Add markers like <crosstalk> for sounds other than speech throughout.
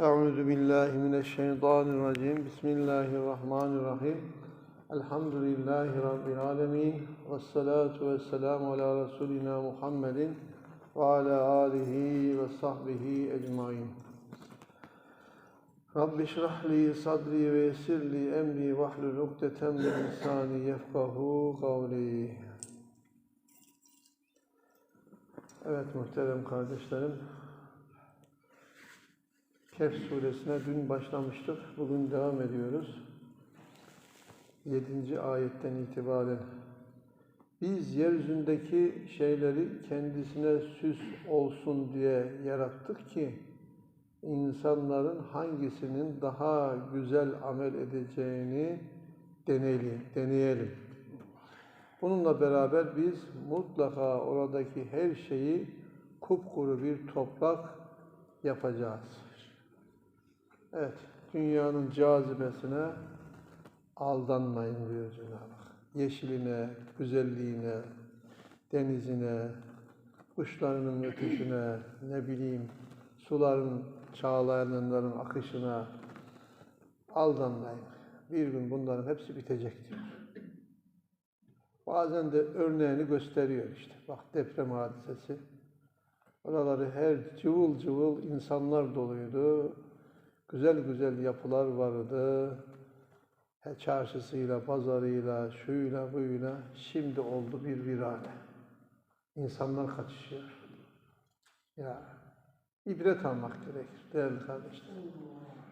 Euzu billahi mineşşeytanirracim. Bismillahirrahmanirrahim. Elhamdülillahi rabbil alamin. Ves salatu vesselamu ala resulina Muhammedin ve ala alihi ve sahbihi ecmaîn. Rabbi şrah li sadri ve yessir li emri vahlul ukdeten min lisani yefkahu kavli. Evet muhterem kardeşlerim, Kehf suresine dün başlamıştık, bugün devam ediyoruz. 7. ayetten itibaren biz yeryüzündeki şeyleri kendisine süs olsun diye yarattık ki insanların hangisinin daha güzel amel edeceğini deneyelim. deneyelim. Bununla beraber biz mutlaka oradaki her şeyi kupkuru bir toprak yapacağız. Evet, dünyanın cazibesine aldanmayın diyor Cenab-ı Hak. Yeşiline, güzelliğine, denizine, kuşlarının ötüşüne, ne bileyim, suların, çağlayanların akışına aldanmayın. Bir gün bunların hepsi bitecek diyor. Bazen de örneğini gösteriyor işte. Bak deprem hadisesi. Oraları her cıvıl cıvıl insanlar doluydu. Güzel güzel yapılar vardı. He, çarşısıyla, pazarıyla, şuyla, buyla. Şimdi oldu bir virane. İnsanlar kaçışıyor. Ya ibret almak gerekir değerli kardeşler.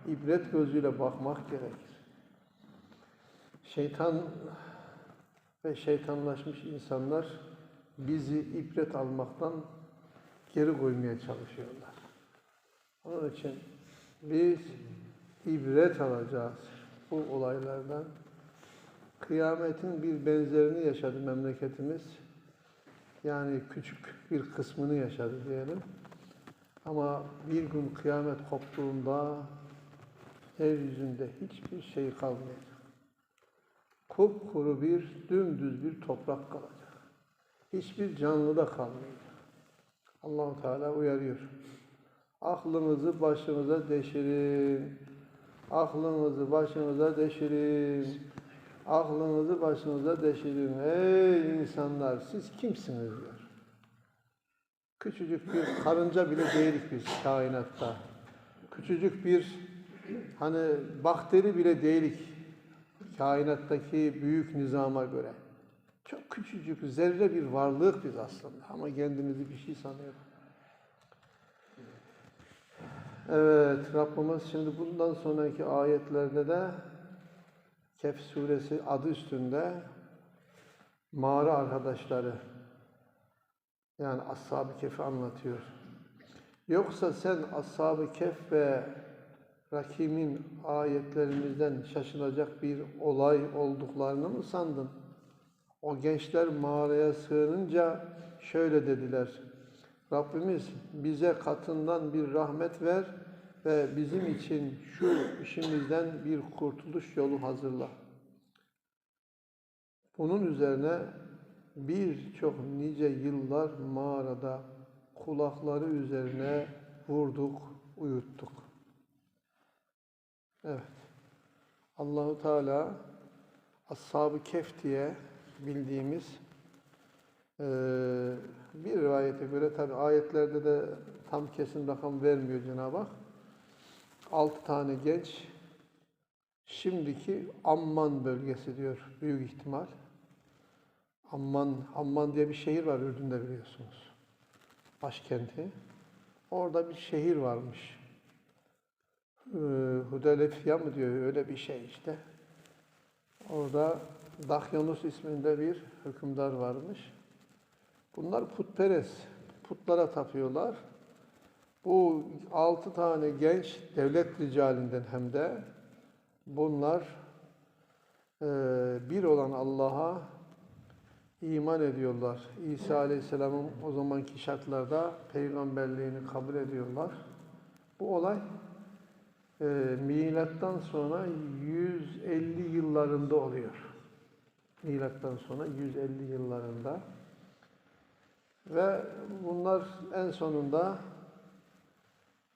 İbret gözüyle bakmak gerekir. Şeytan ve şeytanlaşmış insanlar bizi ibret almaktan geri koymaya çalışıyorlar. Onun için biz ibret alacağız bu olaylardan. Kıyametin bir benzerini yaşadı memleketimiz. Yani küçük bir kısmını yaşadı diyelim. Ama bir gün kıyamet koptuğunda yeryüzünde hiçbir şey kalmayacak kupkuru bir, dümdüz bir toprak kalacak. Hiçbir canlı da kalmayacak. Allahu Teala uyarıyor. Aklınızı başınıza deşirin. Aklınızı başınıza deşirin. Aklınızı başınıza deşirin. Ey insanlar siz kimsiniz diyor. Küçücük bir karınca bile değilik biz kainatta. Küçücük bir hani bakteri bile değilik kainattaki büyük nizama göre. Çok küçücük, zerre bir varlık biz aslında ama kendimizi bir şey sanıyoruz. Evet, Rabbimiz şimdi bundan sonraki ayetlerde de Kehf suresi adı üstünde mağara arkadaşları yani Ashab-ı Kehf'i anlatıyor. Yoksa sen Ashab-ı Kehf ve Rakim'in ayetlerimizden şaşılacak bir olay olduklarını mı sandın? O gençler mağaraya sığınınca şöyle dediler. Rabbimiz bize katından bir rahmet ver ve bizim için şu işimizden bir kurtuluş yolu hazırla. Bunun üzerine birçok nice yıllar mağarada kulakları üzerine vurduk, uyuttuk. Evet. Allahu Teala Ashab-ı Kehf diye bildiğimiz bir rivayete göre tabi ayetlerde de tam kesin rakam vermiyor Cenab-ı Hak. Altı tane genç şimdiki Amman bölgesi diyor büyük ihtimal. Amman, Amman diye bir şehir var Ürdün'de biliyorsunuz. Başkenti. Orada bir şehir varmış. Ee, Hudelefiya mı diyor öyle bir şey işte. Orada Dahyanus isminde bir hükümdar varmış. Bunlar putperest. Putlara tapıyorlar. Bu altı tane genç devlet ricalinden hem de bunlar e, bir olan Allah'a iman ediyorlar. İsa Aleyhisselam'ın o zamanki şartlarda peygamberliğini kabul ediyorlar. Bu olay e, milattan sonra 150 yıllarında oluyor. Milattan sonra 150 yıllarında. Ve bunlar en sonunda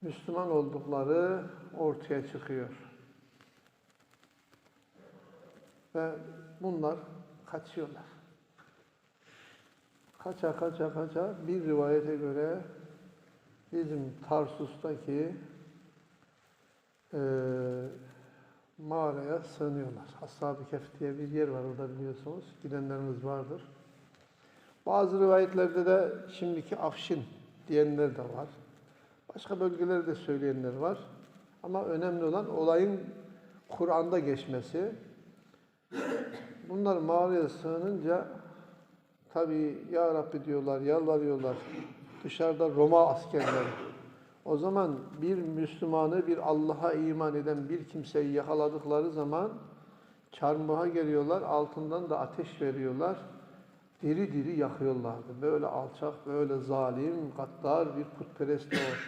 Müslüman oldukları ortaya çıkıyor. Ve bunlar kaçıyorlar. Kaça kaça kaça bir rivayete göre bizim Tarsus'taki eee mağaraya sığınıyorlar. Ashab-ı Kehf diye bir yer var orada biliyorsunuz. Gidenleriniz vardır. Bazı rivayetlerde de şimdiki Afşin diyenler de var. Başka bölgelerde söyleyenler var. Ama önemli olan olayın Kur'an'da geçmesi. Bunlar mağaraya sığınınca tabii ya Rabbi diyorlar, yalvarıyorlar. Dışarıda Roma askerleri. O zaman bir Müslümanı, bir Allah'a iman eden bir kimseyi yakaladıkları zaman çarmıha geliyorlar, altından da ateş veriyorlar. Diri diri yakıyorlardı. Böyle alçak, böyle zalim, gaddar bir putperest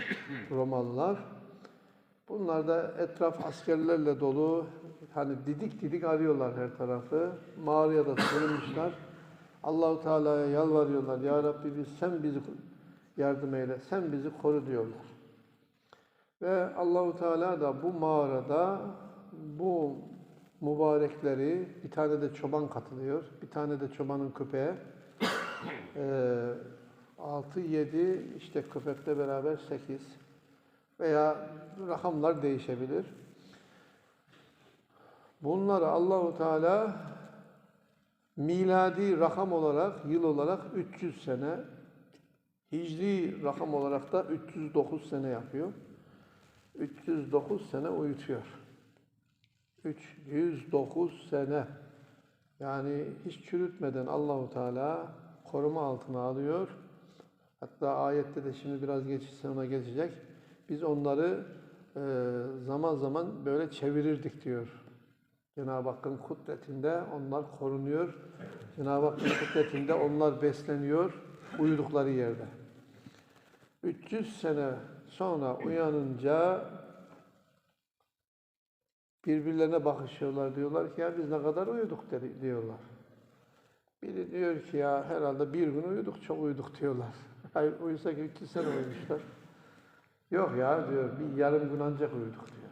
<coughs> Romalılar. Bunlar da etraf askerlerle dolu. Hani didik didik arıyorlar her tarafı. Mağaraya da sığınmışlar. Allahu Teala'ya yalvarıyorlar. Ya Rabbi biz sen bizi yardım eyle, sen bizi koru diyorlar. Ve Allahu Teala da bu mağarada bu mübarekleri bir tane de çoban katılıyor. Bir tane de çobanın köpeği. Ee, 6 7 işte köpekle beraber 8 veya rakamlar değişebilir. Bunları Allahu Teala miladi rakam olarak, yıl olarak 300 sene, hicri rakam olarak da 309 sene yapıyor. 309 sene uyutuyor. 309 sene. Yani hiç çürütmeden Allahu Teala koruma altına alıyor. Hatta ayette de şimdi biraz geçişse ona geçecek. Biz onları e, zaman zaman böyle çevirirdik diyor. Cenab-ı Hakk'ın kudretinde onlar korunuyor. Cenab-ı Hakk'ın kudretinde onlar besleniyor uyudukları yerde. 300 sene sonra uyanınca birbirlerine bakışıyorlar. Diyorlar ki ya biz ne kadar uyuduk diyorlar. Biri diyor ki ya herhalde bir gün uyuduk, çok uyuduk diyorlar. <laughs> Hayır uyusak 300 sene uyumuşlar. Yok ya diyor bir yarım gün ancak uyuduk diyor.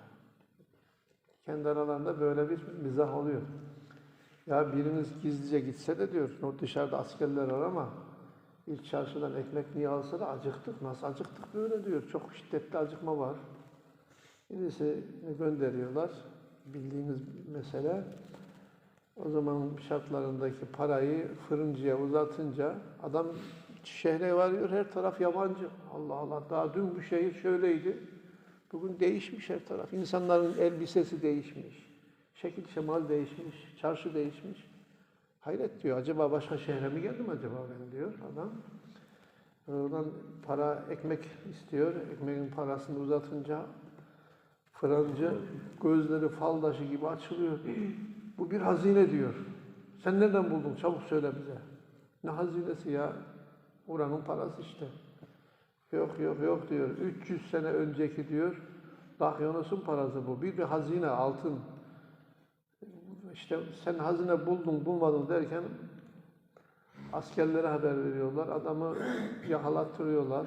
Kendi aralarında böyle bir mizah oluyor. Ya biriniz gizlice gitse de diyor, dışarıda askerler var ama ilk çarşıdan ekmek niye alsa da acıktık. Nasıl acıktık böyle diyor. Çok şiddetli acıkma var. Birisi gönderiyorlar. Bildiğiniz mesele. O zaman şartlarındaki parayı fırıncıya uzatınca adam şehre varıyor her taraf yabancı. Allah Allah daha dün bu şehir şöyleydi. Bugün değişmiş her taraf. İnsanların elbisesi değişmiş. Şekil şemal değişmiş. Çarşı değişmiş. Hayret diyor. Acaba başka şehre mi geldim acaba ben diyor adam. Oradan para, ekmek istiyor. Ekmeğin parasını uzatınca fırıncı gözleri fal taşı gibi açılıyor. Bu bir hazine diyor. Sen nereden buldun? Çabuk söyle bize. Ne hazinesi ya? Oranın parası işte. Yok yok yok diyor. 300 sene önceki diyor. Dahyonos'un parası bu. Bir bir hazine altın. İşte sen hazine buldun bulmadın derken askerlere haber veriyorlar. Adamı yakalattırıyorlar.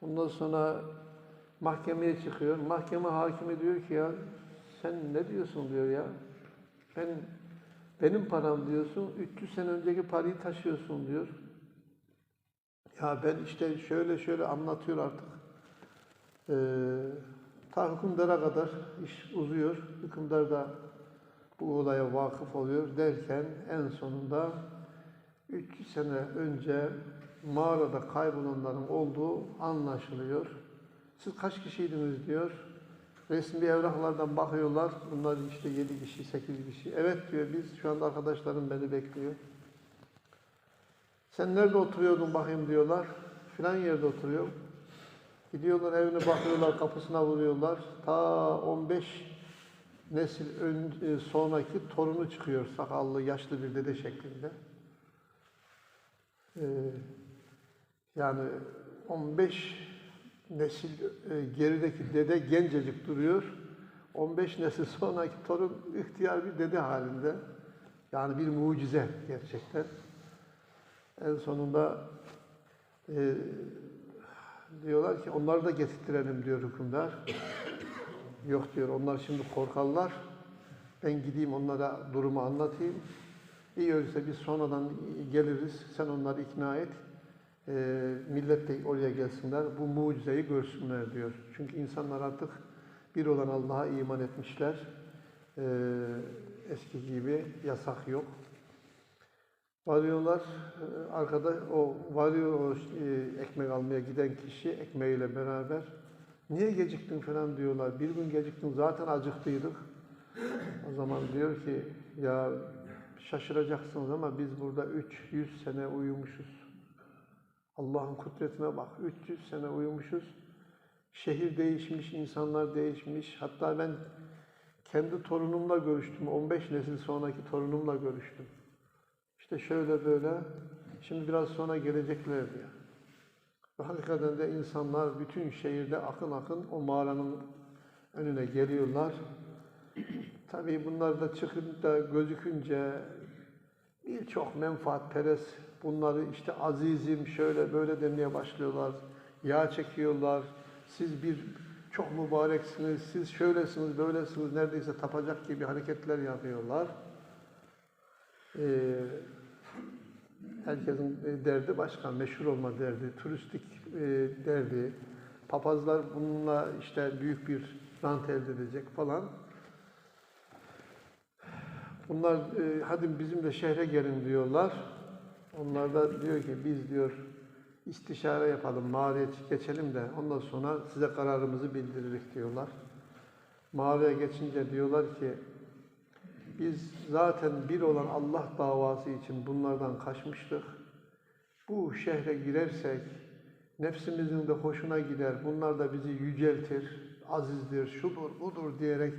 Ondan sonra mahkemeye çıkıyor. Mahkeme hakimi diyor ki ya sen ne diyorsun diyor ya. Ben benim param diyorsun. 300 sene önceki parayı taşıyorsun diyor. Ya ben işte şöyle şöyle anlatıyor artık. Ee, ta hükümdara kadar iş uzuyor. Hükümdar da bu olaya vakıf oluyor derken en sonunda 300 sene önce mağarada kaybolanların olduğu anlaşılıyor. Siz kaç kişiydiniz diyor. Resmi evraklardan bakıyorlar. Bunlar işte 7 kişi, 8 kişi. Evet diyor biz şu anda arkadaşlarım beni bekliyor. Sen nerede oturuyordun bakayım diyorlar. Filan yerde oturuyor. Gidiyorlar evine bakıyorlar, kapısına vuruyorlar. Ta 15 nesil ön, e, sonraki torunu çıkıyor. Sakallı, yaşlı bir dede şeklinde. Ee, yani 15 nesil e, gerideki dede gencecik duruyor. 15 nesil sonraki torun ihtiyar bir dede halinde. Yani bir mucize gerçekten. En sonunda e, Diyorlar ki onları da getirtirelim diyor hükümdar. <laughs> Yok diyor onlar şimdi korkarlar. Ben gideyim onlara durumu anlatayım. İyi öyleyse biz sonradan geliriz. Sen onları ikna et. Ee, millet de oraya gelsinler. Bu mucizeyi görsünler diyor. Çünkü insanlar artık bir olan Allah'a iman etmişler. Ee, eski gibi yasak yok. Varıyorlar, e, arkada o varıyor o e, ekmek almaya giden kişi ekmeğiyle beraber. Niye geciktin falan diyorlar. Bir gün geciktin zaten acıktıydık. O zaman diyor ki ya şaşıracaksınız ama biz burada 300 sene uyumuşuz. Allah'ın kudretine bak 300 sene uyumuşuz. Şehir değişmiş, insanlar değişmiş. Hatta ben kendi torunumla görüştüm. 15 nesil sonraki torunumla görüştüm. İşte şöyle böyle. Şimdi biraz sonra gelecekler diyor. Ve hakikaten de insanlar bütün şehirde akın akın o mağaranın önüne geliyorlar. Tabii bunlar da çıkınca, gözükünce birçok menfaatperest bunları işte azizim şöyle böyle demeye başlıyorlar. Yağ çekiyorlar. Siz bir çok mübareksiniz, siz şöylesiniz, böylesiniz, neredeyse tapacak gibi hareketler yapıyorlar. Ee, herkesin derdi başka, meşhur olma derdi, turistik e, derdi. Papazlar bununla işte büyük bir rant elde edecek falan. Bunlar e, hadi bizim de şehre gelin diyorlar. Onlar da diyor ki biz diyor istişare yapalım, mağaraya geçelim de ondan sonra size kararımızı bildiririk diyorlar. Mağaraya geçince diyorlar ki biz zaten bir olan Allah davası için bunlardan kaçmıştık. Bu şehre girersek nefsimizin de hoşuna gider. Bunlar da bizi yüceltir, azizdir, şudur, budur diyerek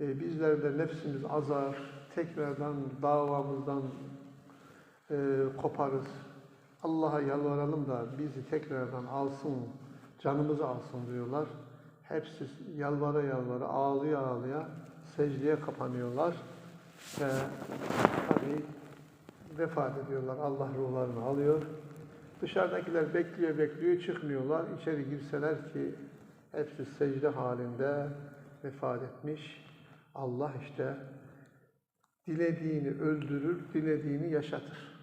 e, bizler de nefsimiz azar, tekrardan davamızdan e, koparız. Allah'a yalvaralım da bizi tekrardan alsın, canımızı alsın diyorlar. Hepsi yalvara yalvara, ağlıya ağlıya secdeye kapanıyorlar ve tabii vefat ediyorlar. Allah ruhlarını alıyor. Dışarıdakiler bekliyor bekliyor çıkmıyorlar. İçeri girseler ki hepsi secde halinde vefat etmiş. Allah işte dilediğini öldürür, dilediğini yaşatır.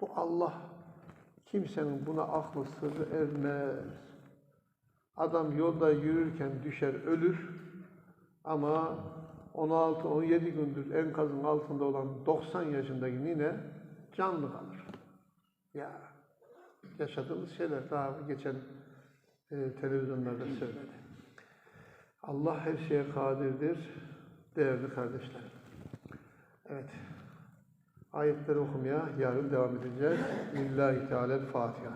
Bu Allah kimsenin buna aklı sırrı ermez. Adam yolda yürürken düşer ölür ama 16-17 gündür enkazın altında olan 90 yaşındaki nine canlı kalır. Ya yaşadığımız şeyler daha geçen e, televizyonlarda söyledi. Allah her şeye kadirdir değerli kardeşlerim. Evet. Ayetleri okumaya yarın devam edeceğiz. Lillahi Teala'l Fatiha.